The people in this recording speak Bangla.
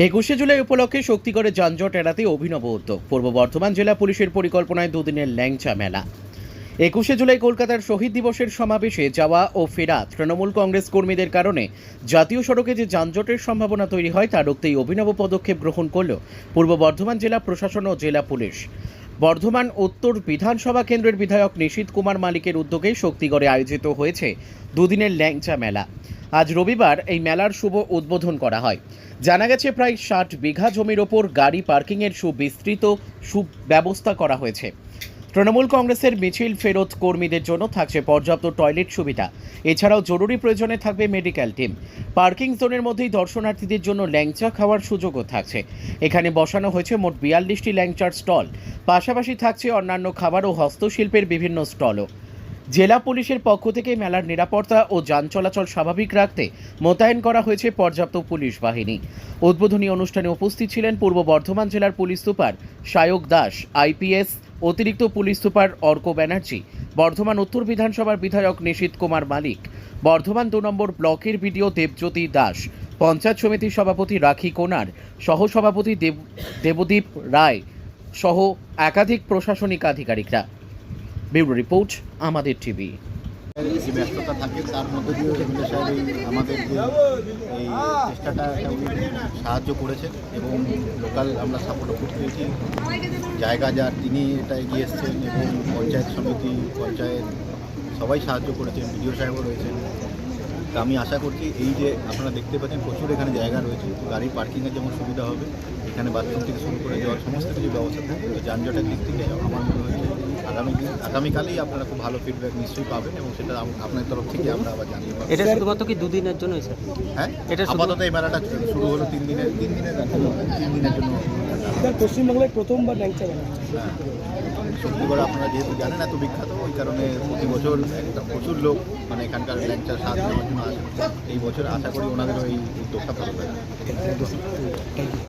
একুশে জুলাই উপলক্ষে শক্তিগড়ে যানজট এড়াতে অভিনব উদ্যোগ। পূর্ব বর্ধমান জেলা পুলিশের পরিকল্পনায় দুদিনের ল্যাংচা মেলা। একুশে জুলাই কলকাতার শহীদ দিবসের সমাবেশে যাওয়া ও ফেরা তৃণমূল কংগ্রেস কর্মীদের কারণে জাতীয় সড়কে যে যানজটের সম্ভাবনা তৈরি হয়, তা রুখতে এই অভিনব পদক্ষেপ গ্রহণ করল পূর্ব বর্ধমান জেলা প্রশাসন ও জেলা পুলিশ। বর্ধমান উত্তর বিধানসভা কেন্দ্রের বিধায়ক নিশীত কুমার মালিকের উদ্যোগে শক্তিগড়ে আয়োজিত হয়েছে দুদিনের ল্যাংচা মেলা। আজ রবিবার এই মেলার শুভ উদ্বোধন করা হয়। জানা গেছে প্রায় ষাট বিঘা জমির ওপর গাড়ি পার্কিংয়ের সুবিস্তৃত সুব্যবস্থা করা হয়েছে। তৃণমূল কংগ্রেসের মিছিল ফেরত কর্মীদের জন্য থাকছে পর্যাপ্ত টয়লেট সুবিধা। এছাড়াও জরুরি প্রয়োজনে থাকবে মেডিকেল টিম। পার্কিং জোনের মধ্যেই দর্শনার্থীদের জন্য ল্যাংচা খাওয়ার সুযোগও থাকছে। এখানে বসানো হয়েছে মোট বিয়াল্লিশটি ল্যাংচার স্টল। পাশাপাশি থাকছে অন্যান্য খাবার ও হস্তশিল্পের বিভিন্ন স্টলও। জেলা পুলিশের পক্ষ থেকে মেলার নিরাপত্তা ও যান চলাচল স্বাভাবিক রাখতে মোতায়েন করা হয়েছে পর্যাপ্ত পুলিশ বাহিনী। উদ্বোধনী অনুষ্ঠানে উপস্থিত ছিলেন পূর্ব বর্ধমান জেলার police super Sayak Das, IPS, অতিরিক্ত পুলিশ সুপার অর্ক ব্যানার্জি, বর্ধমান উত্তর বিধানসভার বিধায়ক নিশীত কুমার মালিক, বর্ধমান দু নম্বর ব্লকের বিডিও দেবজ্যোতি দাস, পঞ্চায়েত সমিতির সভাপতি রাখি কোনার, সহসভাপতি দেব দেবদীপ রায় সহ একাধিক প্রশাসনিক আধিকারিকরা। ব্যুরো রিপোর্ট, আমাদের টিভি। যে ব্যস্ততা থাকে, তার মধ্যে দিয়েও এমএলএ সাহেব এই আমাদের এই চেষ্টাটা সাহায্য করেছেন এবং লোকাল আমরা সাপোর্টও করতে পেরেছি। জায়গা যার তিনি এটা এগিয়ে এসছেন এবং পঞ্চায়েত সমিতি, পঞ্চায়েত সবাই সাহায্য করেছেন, বিডিও সাহেবও রয়েছেন। তা আমি আশা করছি এই যে আপনারা দেখতে পাচ্ছেন প্রচুর এখানে জায়গা রয়েছে। গাড়ি পার্কিংয়ের যেমন সুবিধা হবে, এখানে বাথরুম থেকে শুরু করে যাওয়ার সমস্ত কিছু ব্যবস্থা থাকবে। তো যানজটের দিক থেকে আমার মনে হচ্ছে আগামী দিন আগামীকালেই আপনারা খুব ভালো ফিডব্যাক নিশ্চয়ই পাবেন এবং সেটা আপনার তরফ থেকে আমরা আবার জানিয়ে পাবো এটা শুধুমাত্র কি দুদিনের জন্যই স্যার? হ্যাঁ? এটা আপাতত এই মেলাটা শুরু হলো তিন দিনের তিন দিনের তিন দিনের জন্য। স্যার পশ্চিমবাংলায় প্রথমবার মেলা হ্যাঁ। শক্তিগড় আপনারা যেহেতু জানেন এত বিখ্যাত ওই কারণে প্রতি বছর একটা প্রচুর লোক মানে এখানকার ল্যাংচার স্বাদ নেওয়ার জন্য আসে। এই বছর আশা করি ওনাদেরও এই উদ্যোগটা ভালো লাগে